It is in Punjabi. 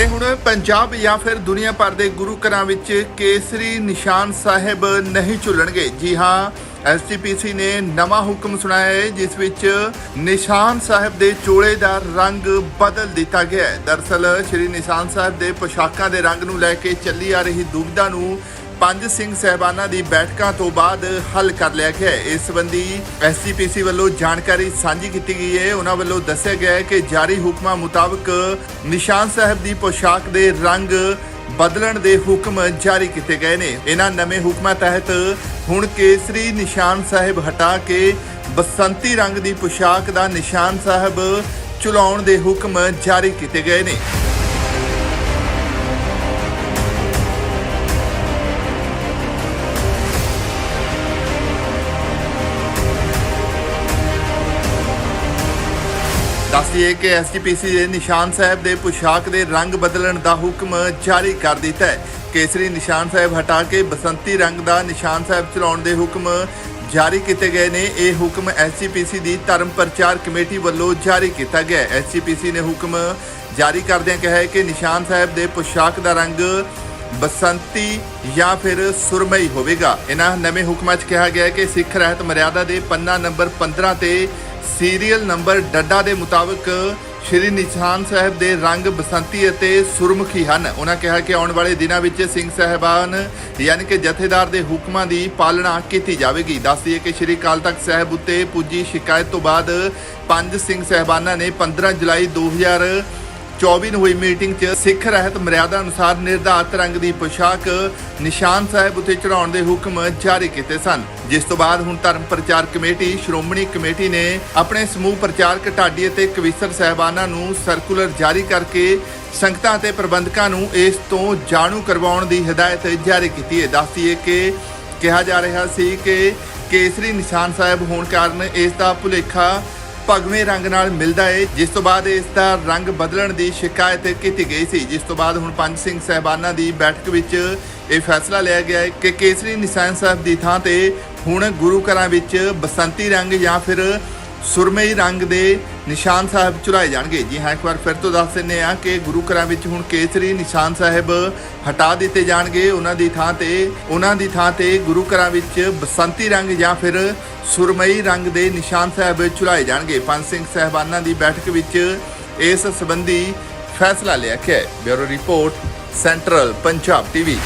ਤੇ ਹੁਣ ਪੰਜਾਬ ਜਾਂ ਫਿਰ ਦੁਨੀਆ ਭਰ ਦੇ ਗੁਰੂ ਘਰਾਂ ਵਿੱਚ ਕੇਸਰੀ ਨਿਸ਼ਾਨ ਸਾਹਿਬ ਨਹੀਂ ਝੁੱਲਣਗੇ। ਜੀ ਹਾਂ ਐਸਜੀਪੀਸੀ ਨੇ ਨਵਾਂ ਹੁਕਮ ਸੁਣਾਇਆ ਹੈ, ਜਿਸ ਵਿੱਚ ਨਿਸ਼ਾਨ ਸਾਹਿਬ ਦੇ ਚੋਲੇ ਦਾ ਰੰਗ ਬਦਲ ਦਿੱਤਾ ਗਿਆ ਹੈ। ਦਰਸਲ, ਸ਼੍ਰੀ ਨਿਸ਼ਾਨ ਸਾਹਿਬ ਦੇ ਪੋਸ਼ਾਕਾਂ ਦੇ ਰੰਗ ਨੂੰ ਲੈ ਕੇ ਚੱਲੀ ਆ ਰਹੀ ਦੁਬਿਧਾ ਨੂੰ ਪੰਜ ਸਿੰਘ ਸਹਿਬਾਨਾਂ ਦੀ ਬੈਠਕਾਂ ਤੋਂ ਬਾਅਦ ਹੱਲ ਕਰ ਲਿਆ ਗਿਆ ਹੈ। ਇਸ ਸੰਬੰਧੀ ਐਸਜੀਪੀਸੀ ਵੱਲੋਂ ਜਾਣਕਾਰੀ ਸਾਂਝੀ ਕੀਤੀ ਗਈ ਹੈ। ਉਹਨਾਂ ਵੱਲੋਂ ਦੱਸਿਆ ਗਿਆ ਹੈ ਕਿ ਜਾਰੀ ਹੁਕਮਾਂ ਮੁਤਾਬਕ ਨਿਸ਼ਾਨ ਸਾਹਿਬ ਦੀ ਪੋਸ਼ਾਕ ਦੇ ਰੰਗ ਬਦਲਣ ਦੇ ਹੁਕਮ ਜਾਰੀ ਕੀਤੇ ਗਏ ਨੇ। ਇਹਨਾਂ ਨਵੇਂ ਹੁਕਮਾਂ ਤਹਿਤ ਹੁਣ ਕੇਸਰੀ ਨਿਸ਼ਾਨ ਸਾਹਿਬ ਹਟਾ ਕੇ ਬਸੰਤੀ ਰੰਗ ਦੀ ਪੋਸ਼ਾਕ ਦਾ ਨਿਸ਼ਾਨ ਸਾਹਿਬ ਚੁਲਾਉਣ ਦੇ ਹੁਕਮ ਜਾਰੀ ਕੀਤੇ ਗਏ ਨੇ। ਦੱਸਦੀਏ ਕਿ ਐਸਜੀਪੀਸੀ ਦੇ ਨਿਸ਼ਾਨ ਸਾਹਿਬ ਦੇ ਪੁਸ਼ਾਕ ਦੇ ਰੰਗ ਬਦਲਣ ਦਾ ਹੁਕਮ ਜਾਰੀ ਕਰ ਦਿੱਤਾ ਹੈ। ਕੇਸਰੀ ਨਿਸ਼ਾਨ ਸਾਹਿਬ ਹਟਾ ਕੇ ਬਸੰਤੀ ਰੰਗ ਦਾ ਨਿਸ਼ਾਨ ਸਾਹਿਬ ਚਲਾਉਣ ਦੇ ਹੁਕਮ ਜਾਰੀ ਕੀਤੇ ਗਏ ਨੇ। ਇਹ ਹੁਕਮ ਐਸਜੀਪੀਸੀ ਦੀ ਧਰਮ ਪ੍ਰਚਾਰ ਕਮੇਟੀ ਵੱਲੋਂ ਜਾਰੀ ਕੀਤਾ ਗਿਆ ਹੈ। ਐਸਜੀਪੀਸੀ ਨੇ ਹੁਕਮ ਜਾਰੀ ਕਰਦਿਆਂ ਕਿਹਾ ਹੈ ਕਿ ਨਿਸ਼ਾਨ ਸਾਹਿਬ ਦੇ ਪੁਸ਼ਾਕ ਦਾ ਰੰਗ ਬਸੰਤੀ ਜਾਂ ਫਿਰ ਸੁਰਮਈ ਹੋਵੇਗਾ। ਇਹਨਾਂ ਨਵੇਂ ਹੁਕਮਾਂ 'ਚ ਕਿਹਾ ਗਿਆ ਹੈ ਕਿ ਸਿੱਖ ਰਹਿਤ ਮਰਿਆਦਾ ਦੇ ਪੰਨਾ ਨੰਬਰ 15 ਤੇ ਸੀਰੀਅਲ ਨੰਬਰ ਡੱਡਾ ਦੇ ਮੁਤਾਬਕ ਸ਼੍ਰੀ ਨਿਸ਼ਾਨ ਸਾਹਿਬ ਦੇ ਰੰਗ ਬਸੰਤੀ ਅਤੇ ਸੁਰਮੁਖੀ ਹਨ। ਉਹਨਾਂ ਕਿਹਾ ਕਿ ਆਉਣ ਵਾਲੇ ਦਿਨਾਂ ਵਿੱਚ ਸਿੰਘ ਸਾਹਿਬਾਨ ਯਾਨੀ ਕਿ ਜਥੇਦਾਰ ਦੇ ਹੁਕਮਾਂ ਦੀ ਪਾਲਣਾ ਕੀਤੀ ਜਾਵੇਗੀ। ਦੱਸਦੀਏ ਕਿ ਸ਼੍ਰੀ ਅਕਾਲ ਤਖਤ ਸਾਹਿਬ ਉੱਤੇ ਪੁੱਜੀ ਸ਼ਿਕਾਇਤ ਤੋਂ ਬਾਅਦ ਪੰਜ ਸਿੰਘ ਸਾਹਿਬਾਨਾਂ ਨੇ 15 ਜੁਲਾਈ 2000 24 ਨੂੰ ਹੋਈ ਮੀਟਿੰਗ 'ਚ ਸਿੱਖ ਰਹਿਤ ਮਰਿਆਦਾ ਅਨੁਸਾਰ ਨਿਰਧਾਰਤ ਰੰਗ ਦੀ ਪੋਸ਼ਾਕ ਨਿਸ਼ਾਨ ਸਾਹਿਬ ਉੱਤੇ ਚੜਾਉਣ ਦੇ ਹੁਕਮ ਜਾਰੀ ਕੀਤੇ ਸਨ। ਜਿਸ ਤੋਂ ਬਾਅਦ ਹੁਣ ਧਰਮ ਪ੍ਰਚਾਰ ਕਮੇਟੀ, ਸ਼੍ਰੋਮਣੀ ਕਮੇਟੀ ਨੇ ਆਪਣੇ ਸਮੂਹ ਪ੍ਰਚਾਰਕ ਢਾਡੀ ਅਤੇ ਕਵਿਸਰ ਸਹਿਬਾਨਾਂ ਨੂੰ ਸਰਕੂਲਰ ਜਾਰੀ ਕਰਕੇ ਸੰਗਤਾਂ ਅਤੇ ਪ੍ਰਬੰਧਕਾਂ ਨੂੰ ਇਸ ਤੋਂ ਜਾਣੂ ਕਰਵਾਉਣ ਦੀ ਹਦਾਇਤ ਜਾਰੀ ਕੀਤੀ ਹੈ। ਦੱਸਦੀਏ ਕਿ ਕਿਹਾ ਜਾ ਰਿਹਾ ਸੀ ਕਿ ਕੇਸਰੀ ਨਿਸ਼ਾਨ ਸਾਹਿਬ ਹੋਣ ਕਾਰਨ ਇਸ ਦਾ ਭੁਲੇਖਾ ਭਗਵੇਂ ਰੰਗ ਨਾਲ ਮਿਲਦਾ ਹੈ ਜਿਸ ਤੋਂ ਬਾਅਦ ਇਸ ਦਾ ਰੰਗ ਬਦਲਣ ਦੀ ਸ਼ਿਕਾਇਤ ਕੀਤੀ ਗਈ ਸੀ। ਜਿਸ ਤੋਂ ਬਾਅਦ ਹੁਣ ਪੰਜ ਸਿੰਘ ਸਹਿਬਾਨਾਂ ਦੀ ਬੈਠਕ ਵਿੱਚ ਇਹ ਫੈਸਲਾ ਲਿਆ ਗਿਆ ਹੈ ਕਿ ਕੇਸਰੀ ਨਿਸ਼ਾਨ ਸਾਹਿਬ ਦੀ ਥਾਂ ਤੇ ਹੁਣ ਗੁਰੂ ਘਰਾਂ ਵਿੱਚ ਬਸੰਤੀ ਰੰਗ ਜਾਂ ਫਿਰ ਸੁਰਮਈ ਰੰਗ ਦੇ ਨਿਸ਼ਾਨ ਸਾਹਿਬ ਚੁਰਾਏ ਜਾਣਗੇ। ਜੀ ਹਾਂ, ਇੱਕ ਵਾਰ ਫਿਰ ਤੋਂ ਦੱਸ ਦਿੰਦੇ ਆ ਕਿ ਗੁਰੂ ਘਰਾਂ ਵਿੱਚ ਹੁਣ ਕੇਸਰੀ ਨਿਸ਼ਾਨ ਸਾਹਿਬ ਹਟਾ ਦਿੱਤੇ ਜਾਣਗੇ। ਉਹਨਾਂ ਦੀ ਥਾਂ ਤੇ, ਉਹਨਾਂ ਦੀ ਥਾਂ ਤੇ ਗੁਰੂ ਘਰਾਂ ਵਿੱਚ ਬਸੰਤੀ ਰੰਗ ਜਾਂ ਫਿਰ ਸੁਰਮਈ ਰੰਗ ਦੇ ਨਿਸ਼ਾਨ ਸਾਹਿਬ ਚੁਰਾਏ ਜਾਣਗੇ। ਪੰਜ ਸਿੰਘ ਸਹਿਬਾਨਾਂ ਦੀ ਬੈਠਕ ਵਿੱਚ ਇਸ ਸੰਬੰਧੀ ਫੈਸਲਾ ਲਿਆ ਗਿਆ bureau report, central Punjab TV.